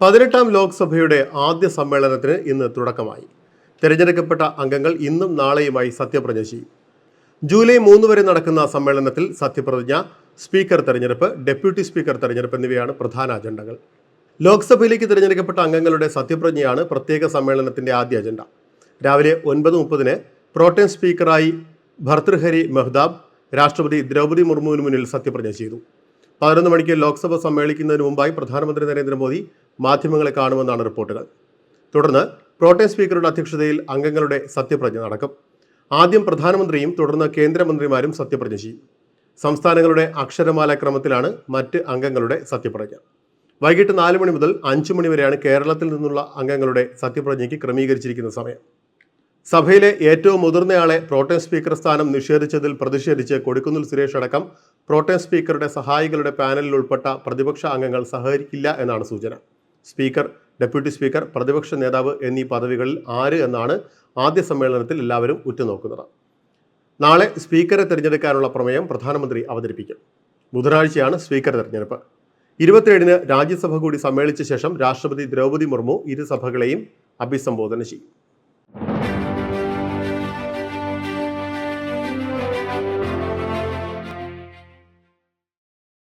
പതിനെട്ടാം ലോക്സഭയുടെ ആദ്യ സമ്മേളനത്തിന് ഇന്ന് തുടക്കമായി. തിരഞ്ഞെടുക്കപ്പെട്ട അംഗങ്ങൾ ഇന്നും നാളെയുമായി സത്യപ്രതിജ്ഞ ചെയ്യും. ജൂലൈ മൂന്ന് വരെ നടക്കുന്ന സമ്മേളനത്തിൽ സത്യപ്രതിജ്ഞ സ്പീക്കർ തെരഞ്ഞെടുപ്പ് ഡെപ്യൂട്ടി സ്പീക്കർ തെരഞ്ഞെടുപ്പ് എന്നിവയാണ് പ്രധാന അജണ്ടകൾ. ലോക്സഭയിലേക്ക് തിരഞ്ഞെടുക്കപ്പെട്ട അംഗങ്ങളുടെ സത്യപ്രതിജ്ഞയാണ് പ്രത്യേക സമ്മേളനത്തിന്റെ ആദ്യ അജണ്ട. രാവിലെ ഒൻപത് മുപ്പതിന് പ്രോട്ടേം സ്പീക്കറായി ഭർത്തൃഹരി മെഹ്താബ് രാഷ്ട്രപതി ദ്രൗപദി മുർമുവിന് മുന്നിൽ സത്യപ്രതിജ്ഞ ചെയ്തു. പതിനൊന്ന് മണിക്ക് ലോക്സഭ സമ്മേളിക്കുന്നതിന് മുമ്പായി പ്രധാനമന്ത്രി നരേന്ദ്രമോദി മാധ്യമങ്ങളെ കാണുമെന്നാണ് റിപ്പോർട്ടുകൾ. തുടർന്ന് പ്രോട്ടേം സ്പീക്കറുടെ അധ്യക്ഷതയിൽ അംഗങ്ങളുടെ സത്യപ്രതിജ്ഞ നടക്കും. ആദ്യം പ്രധാനമന്ത്രിയും തുടർന്ന് കേന്ദ്രമന്ത്രിമാരും സത്യപ്രതിജ്ഞ ചെയ്യും. സംസ്ഥാനങ്ങളുടെ അക്ഷരമാല ക്രമത്തിലാണ് മറ്റ് അംഗങ്ങളുടെ സത്യപ്രതിജ്ഞ. വൈകിട്ട് നാല് മണി മുതൽ അഞ്ച് മണി വരെയാണ് കേരളത്തിൽ നിന്നുള്ള അംഗങ്ങളുടെ സത്യപ്രതിജ്ഞയ്ക്ക് ക്രമീകരിച്ചിരിക്കുന്ന സമയം. സഭയിലെ ഏറ്റവും മുതിർന്നയാളെ പ്രോട്ടേം സ്പീക്കർ സ്ഥാനം നിഷേധിച്ചതിൽ പ്രതിഷേധിച്ച് കൊടിക്കുന്നിൽ സുരേഷ് അടക്കം പ്രോട്ടേം സ്പീക്കറുടെ സഹായികളുടെ പാനലിൽ ഉൾപ്പെട്ട പ്രതിപക്ഷ അംഗങ്ങൾ സഹകരിക്കില്ല എന്നാണ് സൂചന. സ്പീക്കർ ഡെപ്യൂട്ടി സ്പീക്കർ പ്രതിപക്ഷ നേതാവ് എന്നീ പദവികളിൽ ആര് എന്നാണ് ആദ്യ സമ്മേളനത്തിൽ എല്ലാവരും ഉറ്റുനോക്കുന്നത്. നാളെ സ്പീക്കറെ തിരഞ്ഞെടുക്കാനുള്ള പ്രമേയം പ്രധാനമന്ത്രി അവതരിപ്പിക്കും. ബുധനാഴ്ചയാണ് സ്പീക്കർ തിരഞ്ഞെടുപ്പ്. ഇരുപത്തിയേഴിന് രാജ്യസഭ കൂടി സമ്മേളിച്ച ശേഷം രാഷ്ട്രപതി ദ്രൗപദി മുർമു ഇരു സഭകളെയും അഭിസംബോധന ചെയ്യും.